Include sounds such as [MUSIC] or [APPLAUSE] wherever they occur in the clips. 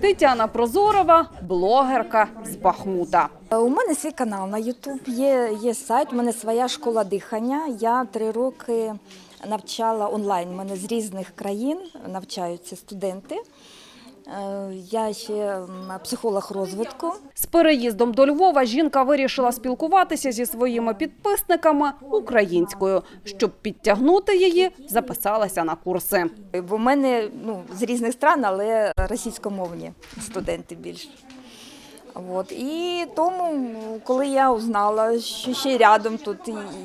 Тетяна Прозорова, блогерка з Бахмута. У мене свій канал на Ютуб. є, є сайт, у мене своя школа дихання. Я три роки навчала онлайн. У мене з різних країн навчаються студенти. Е, Я ще психолог розвитку. З переїздом до Львова жінка вирішила спілкуватися зі своїми підписниками українською. Щоб підтягнути її, записалася на курси. Бо в мене ну, з різних стран, але російськомовні студенти більше. От. І тому, коли я узнала, що ще рядом тут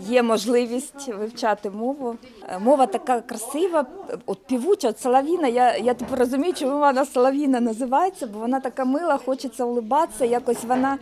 є можливість вивчати мову. Е, Мова така красива, от півуча, от соловіна. Я, я тепер розумію, чому вона соловіна називається, бо вона така мила, хочеться улибатися, якось вона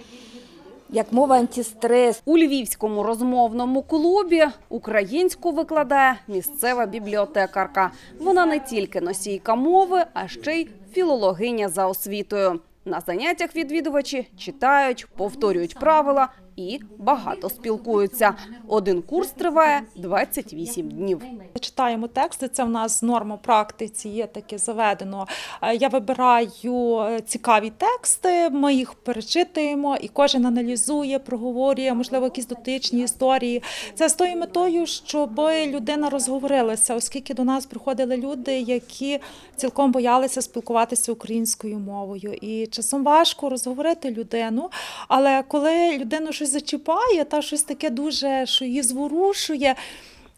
як мова антистрес. У львівському розмовному клубі українську викладає місцева бібліотекарка. Вона не тільки носійка мови, а ще й філологиня за освітою. На заняттях відвідувачі читають, повторюють правила і багато спілкуються. Один курс триває 28 днів. Читаємо тексти, це в нас норма практиці, є таке заведено. Е, Я вибираю е, цікаві тексти, ми їх перечитуємо, і кожен аналізує, проговорює, можливо, якісь дотичні історії. Це з тою метою, щоб людина розговорилася, оскільки до нас приходили люди, які цілком боялися спілкуватися українською мовою. І часом важко розговорити людину, але коли людину щось зачіпає, та щось таке дуже, що її зворушує.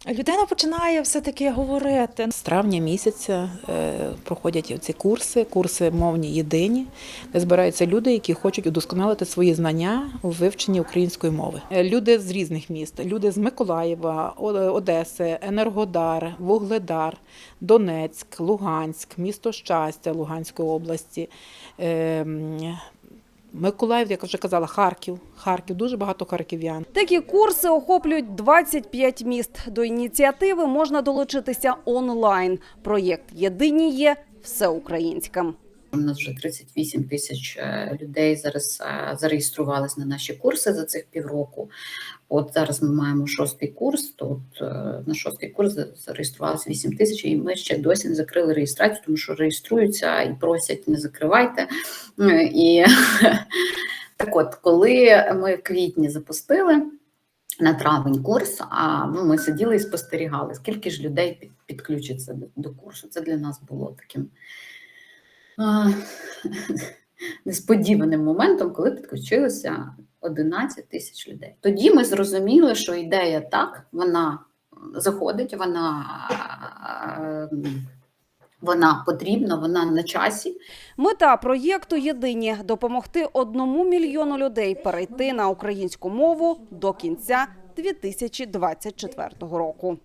Людина починає все-таки говорити. З травня місяця е, проходять ці курси, курси мовні єдині, де збираються люди, які хочуть удосконалити свої знання у вивченні української мови. Е, Люди з різних міст, люди з Миколаєва, Одеси, Енергодар, Вугледар, Донецьк, Луганськ, місто Щастя Луганської області. Миколаїв, як вже казала, Харків, Харків, дуже багато харків'ян. Такі курси охоплюють 25 міст. До ініціативи можна долучитися онлайн. Проєкт єдині є всеукраїнським. У нас вже 38 тисяч е, людей зараз е, зареєструвались на наші курси за цих півроку. От зараз ми маємо шостий курс. То от, е, на шостий курс за- зареєструвалось 8 тисяч, і ми ще досі не закрили реєстрацію, тому що реєструються і просять не закривайте. І [LAUGHS] так от, коли ми в квітні запустили. На травень курс, а ну, ми сиділи і спостерігали, скільки ж людей підключиться до, курсу. Це для нас було таким [LAUGHS] несподіваним моментом, коли підключилося 11 тисяч людей. Тоді ми зрозуміли, що ідея так, вона заходить, вона, ем, вона потрібна, вона на часі. Мета проєкту єдині допомогти одному мільйону людей перейти на українську мову до кінця 2024 року.